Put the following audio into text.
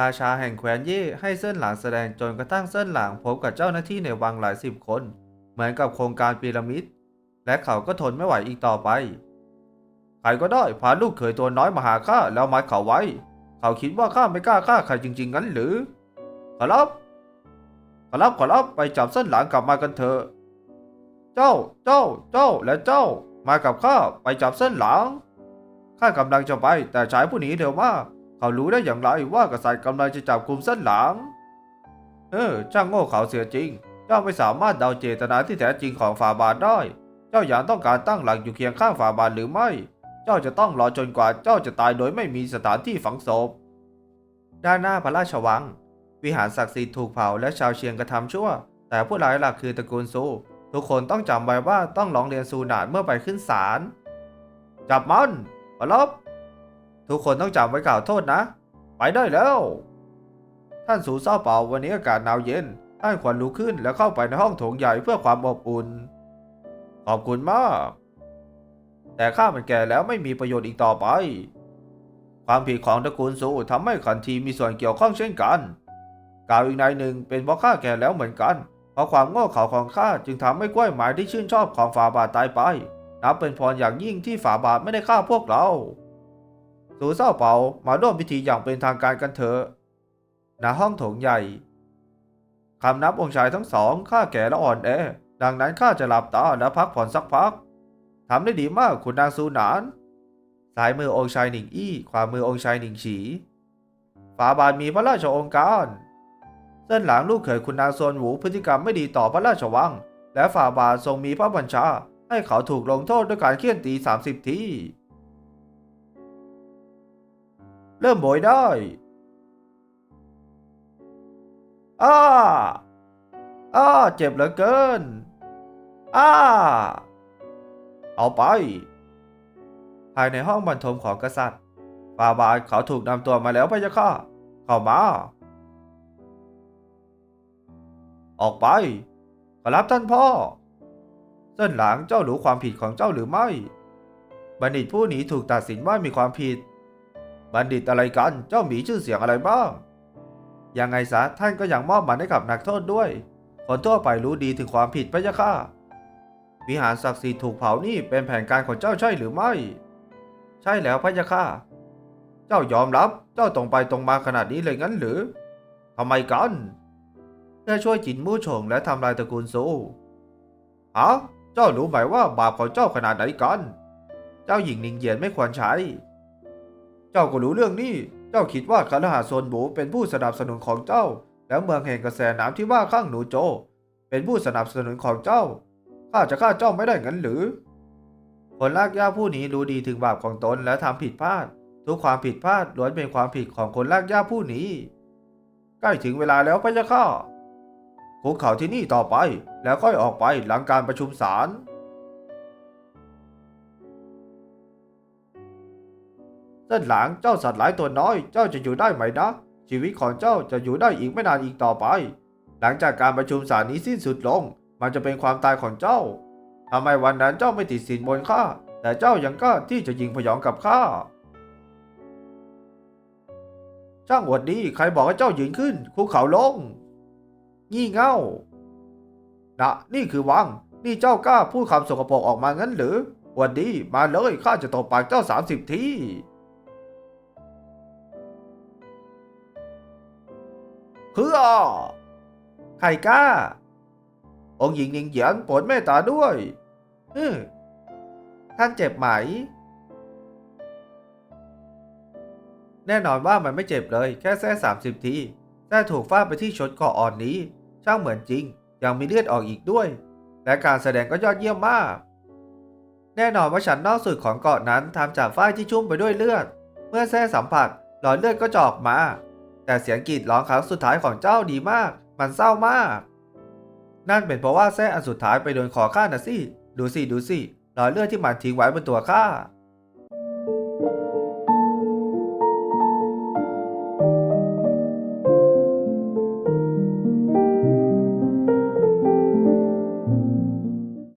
ราชาแห่งแคว้นเย่ให้เส้นหลางแสดงจนกระทั่งเส้นหลางพบกับเจ้าหน้าที่ในวังหลายสิบคน เหมือนกับโครงการพีระมิด และเขาก็ทนไม่ไหวอีกต่อไป ใครก็ได้พาลูกเขยตัวน้อยมาหาข้าแล้วมัดเขาไว้ เขาคิดว่าข้าไม่กล้าฆ่าใครจริง ๆ งั้นหรือ ขอรับ ขอรับขอรับไปจับเส้นหลางกลับมากันเถอะ เจ้า เจ้า เจ้า และเจ้า มากับข้าไปจับเส้นหลางข้ากำลังจะไปแต่ชายผู้นี้เร็วมาก เขารู้ได้อย่างไรว่ากษัตริย์กำลังจะจับกลุ่มเส้นหลางเออช่างโง่เขาเสียจริง เจ้าไม่สามารถเดาเจตนาที่แท้จริงของฝ่าบาทได้ เจ้าอยังต้องการตั้งหลักอยู่เคียงข้างฝ่าบาทหรือไม่ เจ้าจะต้องรอจนกว่าเจ้าจะตายโดยไม่มีสถานที่ฝังศพ ด้านหน้าพระราชวัง วิหารศักดิ์สิทธิ์ถูกเผาและชาวเชียงกระทำชั่ว แต่ผู้ร้ายหลักคือตระกูลซูทุกคนต้องจำไว้ว่าต้องร้องเรียนซูนานเมื่อไปขึ้นศาลจับมันขอบ ทุกคนต้องจำไว้กล่าวโทษนะ ไปได้แล้ว ท่านสูเศร้าเปล่าวันนี้อากาศหนาวเย็น ท่านควรลุกขึ้นแล้วเข้าไปในห้องโถงใหญ่เพื่อความอบอุ่น ขอบคุณมาก แต่ข้ามันแก่แล้วไม่มีประโยชน์อีกต่อไป ความผิดของตระกูลซูทำให้ขันทีมีส่วนเกี่ยวข้องเช่นกัน กล่าวอีกนายหนึ่งเป็นเพราะข้าแก่แล้วเหมือนกัน เพราะความโง่เขลาของข้าจึงทำให้กล้วยหมายที่ชื่นชอบของฝาบาทตายไปนับเป็นพรอย่างยิ่งที่ฝาบาทไม่ได้ฆ่าพวกเรา สูเศร้าเปามาร่วมพิธีอย่างเป็นทางการกันเถอะณห้องโถงใหญ่คำนับองค์ชายทั้งสองข้าแก่และอ่อนแอ ดังนั้นข้าจะหลับตาและพักผ่อนสักพักทำได้ดีมากคุณนางซูหนานสายมือองค์ชายหนิงอี้ขวามือองค์ชายหนิงฉีฝาบาทมีพระราชโองการเส้นหลังลูกเขยคุณนางโซนหวูพฤติกรรมไม่ดีต่อพระราชวัง และฝ่าบาททรงมีพระบัญชา ให้เขาถูกลงโทษด้วยการเคี่ยนตี 30 ที เริ่มโบยได้อ้าอ้าเจ็บเหลือเกินอ้าเอาไป ภายในห้องบรรทมของกษัตริย์ฟาบาทเขาถูกนำตัวมาแล้วพะยะค่ะ เข้ามา ออกไป ขอรับท่านพ่อ เส้นหลังเจ้ารู้ความผิดของเจ้าหรือไม่ บัณฑิตผู้นี้ถูกตัดสินว่ามีความผิด บัณฑิตอะไรกัน เจ้ามีชื่อเสียงอะไรบ้าง ยังไงซะท่านก็ยังมอบมันให้กับนักโทษด้วย คนทั่วไปรู้ดีถึงความผิดพะยะค่ะ วิหารศักดิ์สิทธิ์ถูกเผานี่เป็นแผนการของเจ้าใช่หรือไม่ ใช่แล้วพะยะค่ะ เจ้ายอมรับ เจ้าตรงไปตรงมาขนาดนี้เลยงั้นหรือทำไมกัน เพื่อช่วยจินมู่ชงและทำลายตระกูลซูฮะเจ้ารู้ไหมว่าบาปของเจ้าขนาดไหนกัน เจ้าหญิงนิงเยียนไม่ควรใช้ เจ้าก็รู้เรื่องนี้ เจ้าคิดว่าคารหาโซนบูเป็นผู้สนับสนุนของเจ้า แล้วเมืองแห่งกระแสน้ำที่ว่าข้างหนูโจ เป็นผู้สนับสนุนของเจ้า ข้าจะฆ่าเจ้าไม่ได้งั้นหรือ คนลากย่าผู้นี้รู้ดีถึงบาปของตนและทำผิดพลาด ทุกความผิดพลาดล้วนเป็นความผิดของคนลากย่าผู้นี้ ใกล้ถึงเวลาแล้วพะยะค่ะคุกเข่าที่นี่ต่อไป แล้วค่อยออกไปหลังการประชุมศาล เส้นหลังเจ้าสัตว์หลายตัวน้อย เจ้าจะอยู่ได้ไหมนะ ชีวิตของเจ้าจะอยู่ได้อีกไม่นานอีกต่อไป หลังจากการประชุมศาลนี้สิ้นสุดลง มันจะเป็นความตายของเจ้าทำไมวันนั้นเจ้าไม่ติดสินบนข้าแต่เจ้ายังกล้าที่จะยิงพยองกับข้าช่างอวดดีใครบอกให้เจ้ายืนขึ้นคุกเข่าลง งี่เง่านะนี่คือวัง นี่เจ้ากล้าพูดคำสกปรกออกมางั้นหรืออวดดีมาเลยข้าจะตบปากเจ้าสามสิบที เพื่อใครกล้า องค์หญิงหนิงเหยียนโปรดเมตตาด้วยท่านเจ็บไหม แน่นอนว่ามันไม่เจ็บเลย แค่แค่สามสิบทีแต่ถูกฟาดไปที่ชนเกาะอ่อนนี้ ช่างเหมือนจริง ยังมีเลือดออกอีกด้วย และการแสดงก็ยอดเยี่ยมมาก แน่นอนว่าชั้นนอกสุดของเกาะนั้นทำจากฝ้ายที่ชุ่มไปด้วยเลือด เมื่อแท้สัมผัสหลอดเลือดก็จอกมา แต่เสียงกรีดร้องครั้งสุดท้ายของเจ้าดีมาก มันเศร้ามาก นั่นเป็นเพราะว่าแท้อันสุดท้ายไปโดนคอข้านะสิ ดูสิ ดูสิรอยเลือดที่มันทิ้งไว้บนตัวข้า